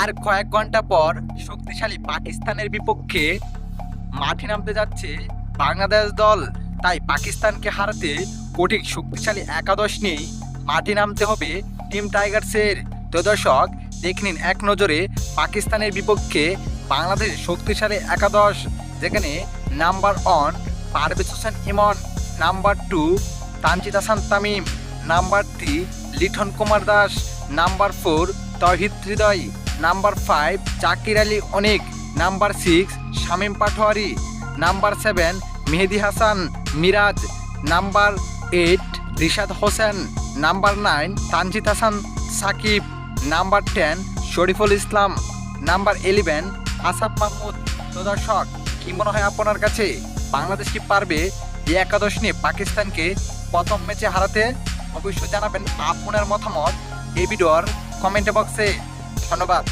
আর কয়েক ঘণ্টা পর শক্তিশালী পাকিস্তানের বিপক্ষে মাঠে নামতে যাচ্ছে বাংলাদেশ দল। তাই পাকিস্তানকে হারাতে কঠিন শক্তিশালী একাদশ নিয়েই মাঠে নামতে হবে টিম টাইগার্সের। তো দর্শক, দেখে নিন এক নজরে পাকিস্তানের বিপক্ষে বাংলাদেশের শক্তিশালী একাদশ, যেখানে number one Parvez Hossain Emon, number two Tanzid Hasan Tamim, number three Liton Kumar Das, number four Towhid Hridoy. Number five Jaker Ali Anik. Number six Shamim Patwari. Number seven Mehedi Hasan, Miraz. Number eight Rishad Hossain. Number nine Tanzid Hasan, Sakib. Number ten Shoriful Islam. Number eleven Asad Mahmud তো কি মনে হয় আপনার কাছে? বাংলাদেশ কি পারবে? এই একাদশ নিয়ে পাকিস্তানকে প্রথম ম্যাচে হারাতে? অবশ্যই জানাবেন আপনার মতামত। এই ভিডিওর কমেন্ট বক্সে ধন্যবাদ।